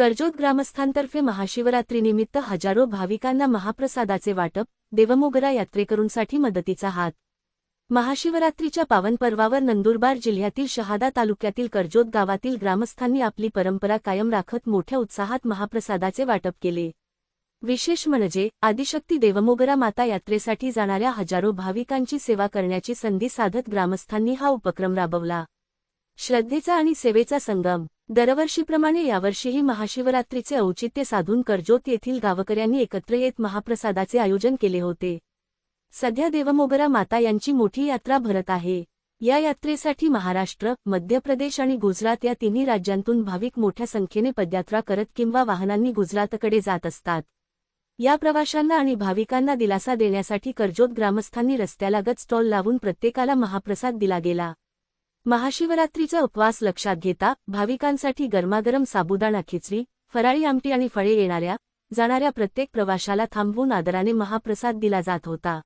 कर्जोत ग्रामस्थांतर्फे महाशिवरात्रीनिमित्त हजारो भाविकांना महाप्रसादाचे वाटप देवमोगरा यात्रेकरूंसाठी मदतीचा हात. महाशिवरात्रीच्या पावनपर्वावर नंदुरबार जिल्ह्यातील शहादा तालुक्यातील कर्जोत गावातील ग्रामस्थांनी आपली परंपरा कायम राखत मोठ्या उत्साहात महाप्रसादाचे वाटप केले. विशेष म्हणजे आदिशक्ती देवमोगरा माता यात्रेसाठी जाणाऱ्या हजारो भाविकांची सेवा करण्याची संधी साधत ग्रामस्थांनी हा उपक्रम राबवला. श्रद्धेचा आणि सेवेचा संगम दरवर्षीप्रमाणे यावर्षीही महाशिवरात्रीचे औचित्य साधून कर्जोत येथील गावकऱ्यांनी एकत्र येत महाप्रसादाचे आयोजन केले होते. सध्या देवमोगरा माता यांची मोठी यात्रा भरत आहे. या यात्रेसाठी महाराष्ट्र मध्य प्रदेश आणि गुजरात या तिन्ही राज्यांतून भाविक मोठ्या संख्येने पदयात्रा करत किंवा वाहनांनी गुजरातकडे जात असतात. या प्रवाशांना आणि भाविकांना दिलासा देण्यासाठी कर्जोत ग्रामस्थांनी रस्त्यालागत स्टॉल लावून प्रत्येकाला महाप्रसाद दिला गेला. महाशिवरात्रीचा उपवास लक्षात घेता भाविकांसाठी गरमागरम साबुदाणा खिचडी फराळी आमटी आणि फळे येणाऱ्या जाणाऱ्या प्रत्येक प्रवाशाला थांबवून आदराने महाप्रसाद दिला जात होता.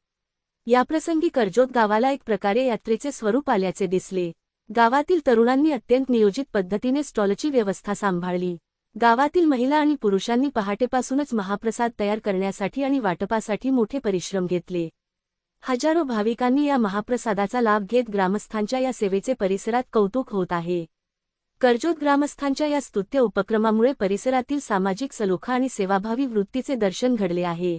याप्रसंगी कर्जोत गावाला एक प्रकारे यात्रेचे स्वरूप आल्याचे दिसले. गावातील तरुणांनी अत्यंत नियोजित पद्धतीने स्टॉलची व्यवस्था सांभाळली. गावातील महिला आणि पुरुषांनी पहाटेपासूनच महाप्रसाद तयार करण्यासाठी आणि वाटपासाठी मोठे परिश्रम घेतले. हजारो भाविकांनी या महाप्रसादाचा लाभ घेत ग्रामस्थांच्या या सेवेचे परिसरात कौतुक होत आहे. कर्जोत ग्रामस्थांच्या या स्तुत्य उपक्रमामुळे परिसरातील सामाजिक सलोखा आणि सेवाभावी वृत्तीचे दर्शन घडले आहे.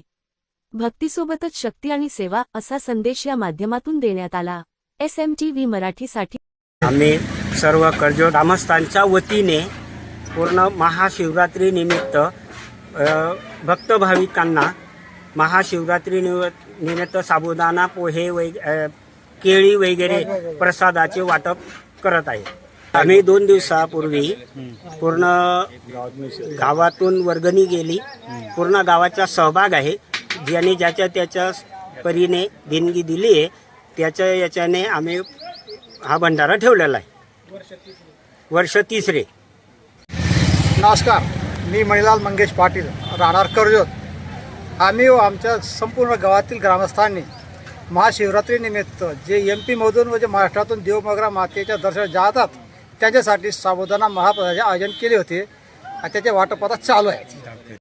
भक्तीसोबतच शक्ती आणि सेवा असा संदेश या माध्यमातून देण्यात आला. एस एम टी व्ही मराठीसाठी आम्ही सर्व कर्जो ग्रामस्थांच्या वतीने पूर्ण महाशिवरात्री निमित्त भक्त भाविकांना महाशिवरात्री निव- निमित्त साबुदाणा पोहे वै केळी वगैरे प्रसादाचे वाटप करत आहे. आम्ही दोन दिवसापूर्वी पूर्ण गावातून वर्गणी गेली. पूर्ण गावाचा सहभाग आहे. ज्याने ज्याच्या त्याच्या परीने देणगी दिली आहे त्याच्या याच्याने आम्ही हा भंडारा ठेवलेला आहे. वर्ष तिसरे. नमस्कार. मी मणिलाल मंगेश पाटील राहणार कर्जत. आम्ही व आमच्या संपूर्ण गावातील ग्रामस्थांनी महाशिवरात्रीनिमित्त जे एम पीमधून व जे महाराष्ट्रातून देवमगरा मातेच्या दर्शन जातात त्यांच्यासाठी साबुदाना महाप्रदाचे आयोजन केले होते. आणि त्याचे वाटप आता चालू आहे.